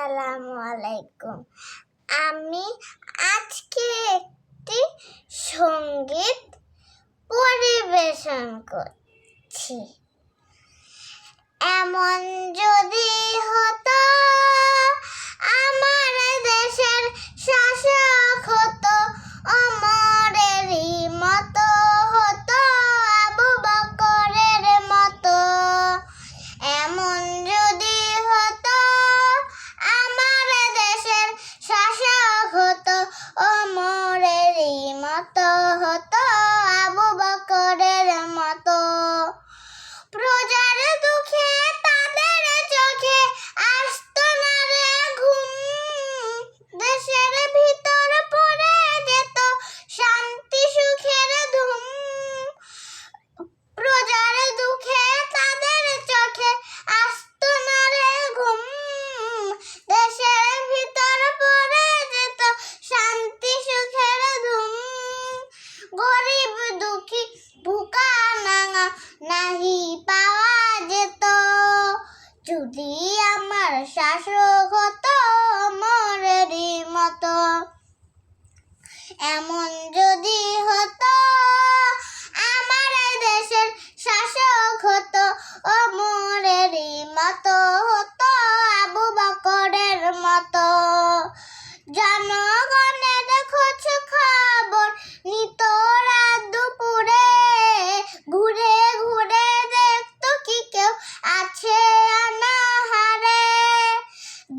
আসসালামু আলাইকুম। আমি আজকে একটি সংগীত পরিবেশন করছি। এমন যদি অমরেরই মতো হতো আবু নাহি পাওয়া যেত। যদি আমার শাসক হতো মরেরই মতো। এমন যদি হতো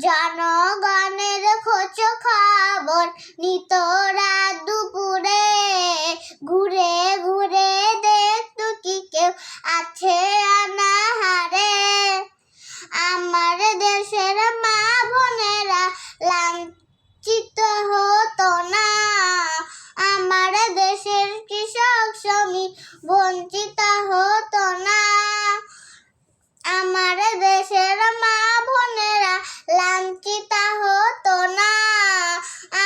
জনগণের খোঁজ খবর নিত রাত দুপুরে। ঘুরে ঘুরে দেখত কি কেউ আছে আনাহারে। আমার দেশের মা বোনেরা লাঞ্ছিত হতো না আমার দেশের কৃষক শ্রমিক বঞ্চিত হতো না আমার দেশের মা বোনেরা লাঞ্ছিত হতো না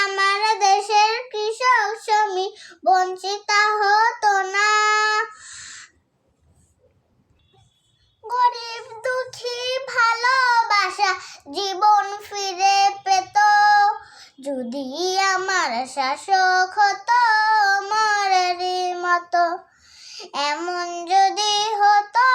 আমার দেশের কৃষক শ্রমিক বঞ্চিত হতো না। গরিব দুঃখী ভালোবাসা জীবন ফিরে পেত। যদি আমার শাসক হতো, মরেরই মতো। এমন যদি হতো